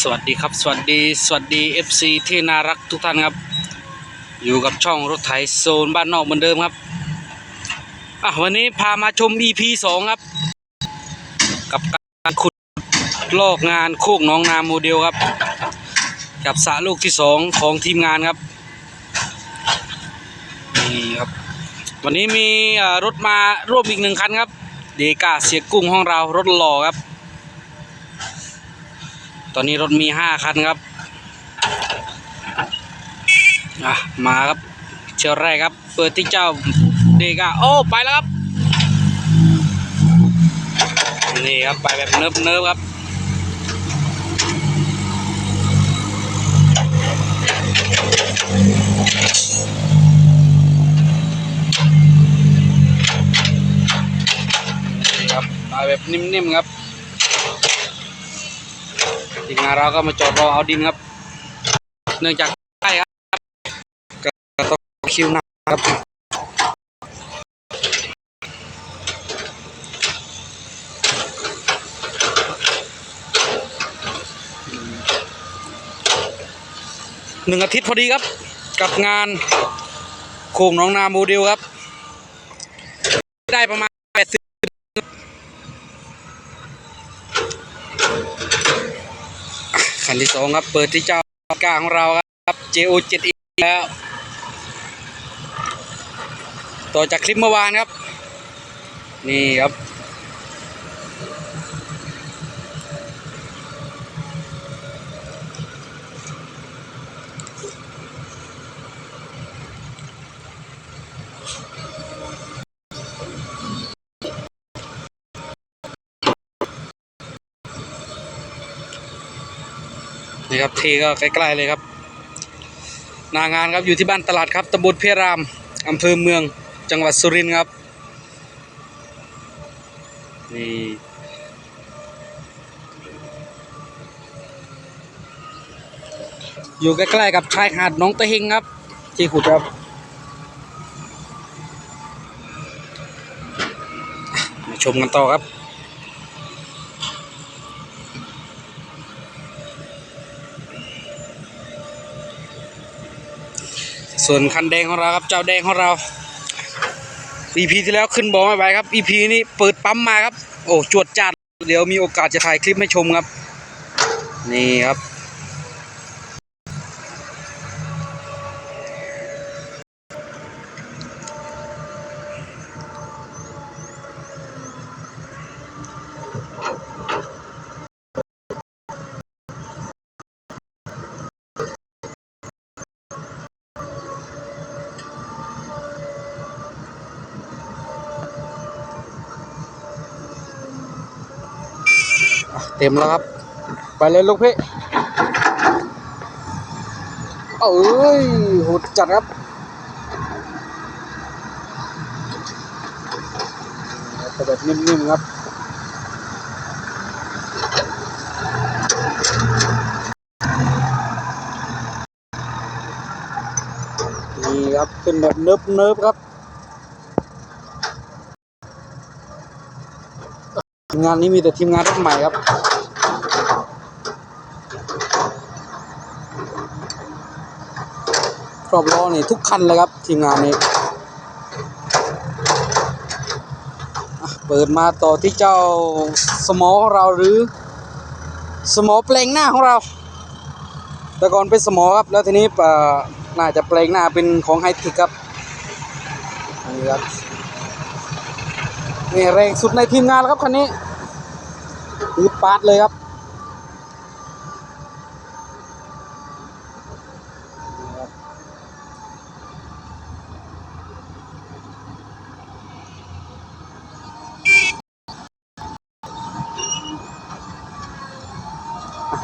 สวัสดีครับ สวัสดี สวัสดี FC ที่น่ารักทุกท่านครับ อยู่กับช่องรถไถโซนบ้านนอกเหมือนเดิมครับอะวันนี้พามาชม EP สองครับ กับการขุดลอกงานโคกน้องนาโมเดลครับ กับสระลูกที่สองของทีมงานครับนี่ครับ วันนี้มีรถมาร่วมอีกหนึ่งคันครับ เดกาเสียกุ้งห้องเรารถหล่อครับ ตอนนี้รถมีห้าคันครับมาครับ เชียวแรกครับ เปิดที่เจ้าเดกาโอ้ไปแล้วครับนี่ครับไปแบบเนิบเนิบๆครับนี่ครับไปแบบนิ่มๆครับ ทีมงานเราก็มาจอดรอเอาดินครับ เนื่องจากใกล้ครับก็ต้องคิวหนะครับหนึ่งอาทิตย์พอดีครับ กับงานโค้งน้องนาโมเดลครับ ได้ประมาณ 80 คั นที่สองครับ เปิดที่เจ้ากลางของเราครับ JO 7 e แล้ว ต่อจากคลิปเมื่อวานครับ นี่ครับ นี่ครับที่ก็ใกล้ๆเลยครับนางานครับอยู่ที่บ้านตลาดครับตำบลเพรามอำเภอเมืองจังหวัดสุรินทร์ครับนี่อยู่ใกล้ๆกับชายหาดน้องตะเฮงครับ ที่ขุดครับมาชมกันต่อครับ ส่วนคันแดงของเราครับเจ้าแดงของเรา EP ที่แล้วขึ้นบอกไม่ไหวครับ EP นี้เปิดปั๊มมาครับ โอ้จวดจัดเดี๋ยวมีโอกาสจะถ่ายคลิปให้ชมครับ นี่ครับ เต็มแล้วครับ ไปเลยลูกพี่เอ้ยโหดจัดครับแต่แบบนิ่มๆครับนี่ครับเป็นแบบเนิบๆครับ งานนี้มีแต่ทีมงานรุ่นใหม่ครับ รอบล้อนี่ทุกคันเลยครับทีมงานนี้อะเปิดมาต่อที่เจ้าสมอของเราหรือ สมอแปลงหน้าของเรา แต่ก่อนเป็นสมอครับแล้วทีนี้น่าจะแปลงหน้าเป็นของไฮเทคครับนี่ครับนี่แรงสุดในทีมงานแล้วครับคันนี้อืดปาดเลยครับ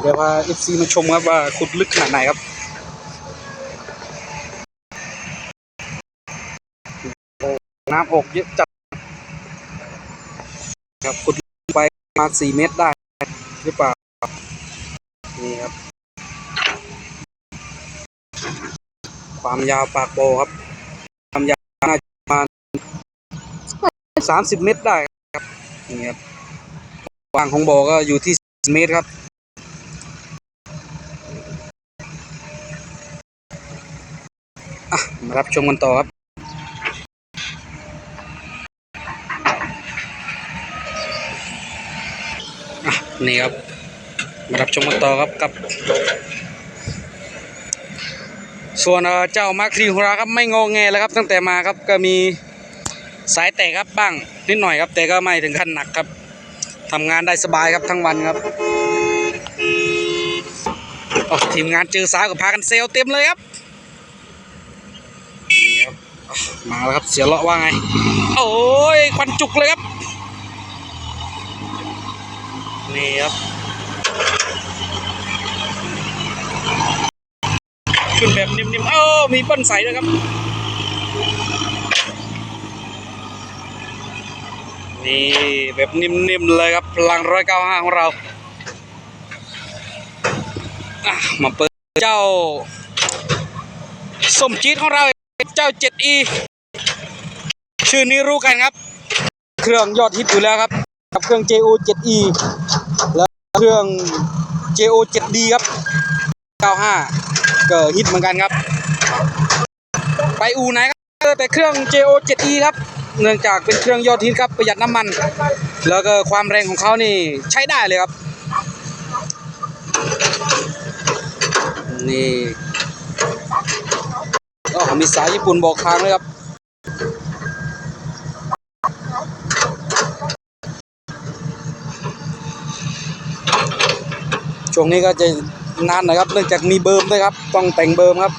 เดี๋ยวพา FC มาชมครับว่าขุดลึกขนาดไหนครับน้ำอกเยอะจัดครับขุดลึกไปประมาณ4เมตรได้หรือเปล่านี่ครับ ความยาวปากโบครับ ความยาวน่าจะประมาณ30เมตรได้ครับนี่ครับกว้างของโบก็อยู่ที่เมตรครับ รับชมกันต่อครับนี่ครับมารับชมกันต่อครับกับ ส่วนเจ้ามาคทีของเราครับไม่งอแงแล้วครับ ตั้งแต่มาครับก็มีสายแตกครับบ้างนิดหน่อยครับ แต่ก็ไม่ถึงขั้นหนักครับทำงานได้สบายครับทั้งวันครับโอ้ทีมงานเจอสาวกับพากันเซลเต็มเลยครับนี่ครับอะ มาแล้วครับเสียเลาะว่าไง โอ้ยควันจุกเลยครับ นี่ครับขึ้นแบบนิ่มๆเอ้ามีเปิ้ลใสด้วยครับ นี่แบบนิ่มๆเลยครับพลังร้อยเก้าห้าของเราอะมาเปิดเจ้าสมจี๊ดของเราเจ้า 7e ชื่อนี้รู้กันครับ เครื่องยอดฮิตอยู่แล้วครับ กับเครื่อง JO 7e แล้วเครื่อง JO 7d ครับ 95 เก็ฮิตเหมือนกันครับ ไปอูไหนครับแต่เครื่อง JO 7e ครับ เนื่องจากเป็นเครื่องยอดฮิตครับประหยัดน้ำมัน แล้วก็ความแรงของเขานี่ใช้ได้เลยครับ นี่ก็มีสายญี่ปุ่นบอกทางเลยครับ ช่วงนี้ก็จะนานหน่อยครับ เนื่องจากมีเบิร์มด้วยครับ ต้องแต่งเบิร์มครับ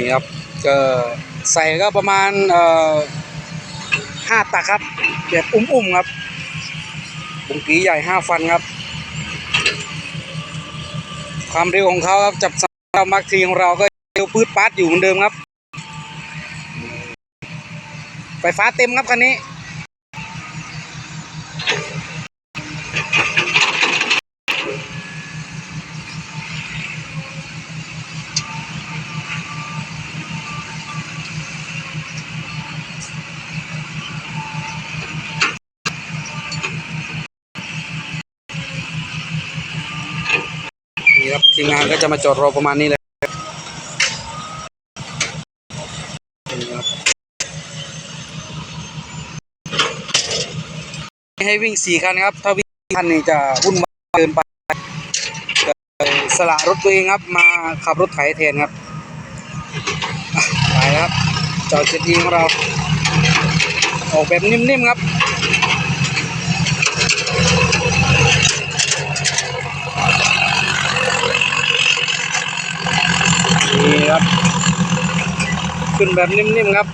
นี่ครับก็ใส่ก็ประมาณเอ่อห้าตักครับแบบอุ้มๆครับบุงกีใหญ่ห้าฟันครับ ความเร็วของเขาครับจับสำหรับมาร์คทีของเราก็เร็วปืดปัดอยู่เหมือนเดิมครับ ไฟฟ้าเต็มครับคันนี้ นี่ครับทีมงานก็จะมาจอดรอประมาณนี้เลยครับให้วิ่งสี่คันครับ ถ้าวิ่งคันนี้จะวุ่นวายเกินไปสละรถตัวเองครับ มาขับรถไถแทนครับไปครับจอดเจ็ดีของเรา ออกแบบนิ่มๆครับ นี่ ครับ ขึ้นแบบนิ่มๆครับ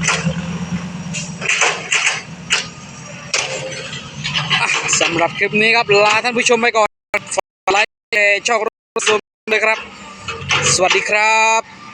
สำหรับคลิปนี้ครับลาท่านผู้ชมไปก่อนฝากไลค์ช่องรถซูมด้วยครับ สวัสดีครับ